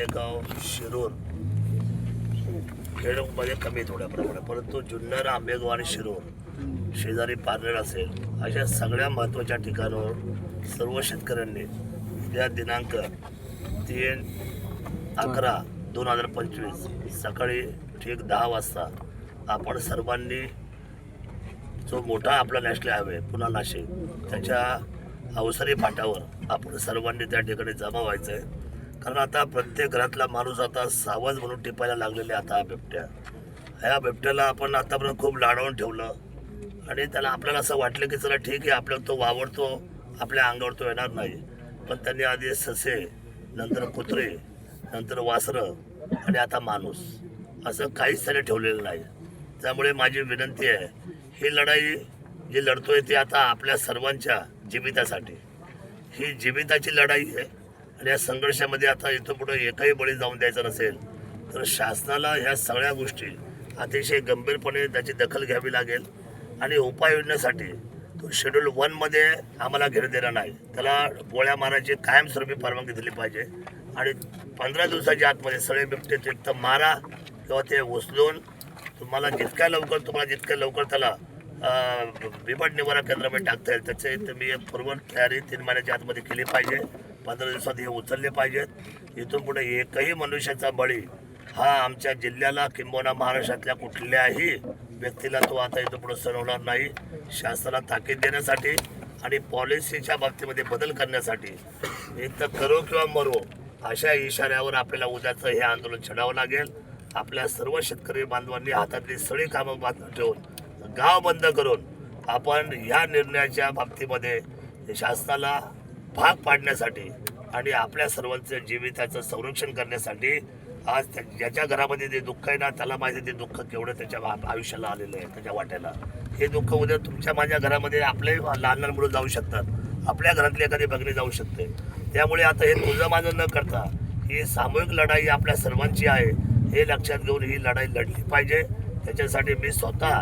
आंबेगाव शिरूर। खेडमध्ये कमी थोड्या प्रमाणात परंतु जुन्नर आंबेगाव आणि शिरूर शेजारी पारनेर असेल अशा सगळ्या महत्त्वाच्या ठिकाणावर सर्व शेतकऱ्यांनी उद्या दिनांक तीन अकरा दोन हजार पंचवीस सकाळी ठीक दहा वाजता आपण सर्वांनी जो मोठा आपला नॅशनल हायवे पुन्हा नाशिक त्याच्या अवसरी फाट्यावर आपण सर्वांनी त्या ठिकाणी जमा व्हायचं आहे कारण आता प्रत्येक घरातला माणूस आता सावज म्हणून टिपायला लागलेले आता हा बिबट्या. ह्या बिबट्याला आपण आतापर्यंत खूप लाडवून ठेवलं. आणि त्याला आपल्याला असं वाटलं की चला ठीक आहे आपल्याला तो वावरतो आपल्या अंगावर तो येणार नाही. पण त्यांनी आधी ससे नंतर कुत्रे नंतर वासरं आणि आता माणूस. असं काहीच त्याने ठेवलेलं नाही. त्यामुळे माझी विनंती आहे ही लढाई जी लढतोय ती आता आपल्या सर्वांच्या जीवितासाठी. ही जीविताची लढाई आहे. आणि या संघर्षामध्ये आता इथं पुढे एकही बळी जाऊन द्यायचं नसेल तर शासनाला ह्या सगळ्या गोष्टी अतिशय गंभीरपणे त्याची दखल घ्यावी लागेल. आणि उपाययोजनेसाठी तो शेड्यूल वनमध्ये आम्हाला घेर देणार नाही. त्याला गोळ्या मारायची कायमस्वरूपी परवानगी दिली पाहिजे. आणि पंधरा दिवसाच्या आतमध्ये सगळे बिबटे ते तर मारा किंवा ते उचलून तुम्हाला जितक्या लवकर तुम्हाला जितक्या लवकर त्याला बिबट निवारा केंद्रामध्ये टाकता येईल त्याचे तुम्ही एक पूर्व तयारी तीन महिन्याच्या आतमध्ये केली पाहिजे. पंधरा दिवसात हे उचलले पाहिजेत. इथून पुढे एकही मनुष्याचा बळी हा आमच्या जिल्ह्याला किंबोना महाराष्ट्रातल्या कुठल्याही व्यक्तीला तो आता इथं पुढे सण होणार नाही. शासनाला ताकीद देण्यासाठी आणि पॉलिसीच्या बाबतीमध्ये बदल करण्यासाठी एक तर करो किंवा मरो अशा इशाऱ्यावर आपल्याला उद्याचं हे आंदोलन छडावं लागेल. आपल्या सर्व शेतकरी बांधवांनी हातातली सगळी कामं बांधून ठेवून गाव बंद करून आपण ह्या निर्णयाच्या बाबतीमध्ये शासनाला भाग पाडण्यासाठी आणि आपल्या सर्वांचं जीविताचं संरक्षण करण्यासाठी आज त्या- ज्याच्या घरामध्ये ते दुःख आहे ना त्याला माहिती ते दुःख केवढं त्याच्या आयुष्याला आलेलं आहे त्याच्या वाट्याला. हे दुःख उद्या तुमच्या माझ्या घरामध्ये आपले लहान लहान मुलं जाऊ शकतात. आपल्या घरातली एखादी बघणी जाऊ शकते. त्यामुळे आता हे तुझं माझं न करता ही सामूहिक लढाई आपल्या सर्वांची आहे. हे लक्षात घेऊन ही लढाई लढली पाहिजे. त्याच्यासाठी मी स्वतः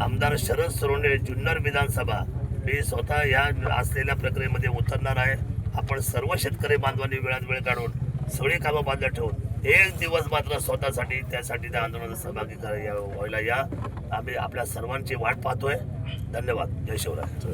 आमदार शरद सरोंडे जुन्नर विधानसभा मी स्वतः या असलेल्या प्रक्रियेमध्ये उतरणार आहे. आपण सर्व शेतकरी बांधवांनी वेळात वेळ काढून सगळी कामं बांधल्या ठेवून एक दिवस मात्र स्वतःसाठी त्यासाठी त्या आंदोलनात सहभागी कर या- व्हायला या. आम्ही आपल्या सर्वांची वाट पाहतोय. धन्यवाद. जय शिवराय.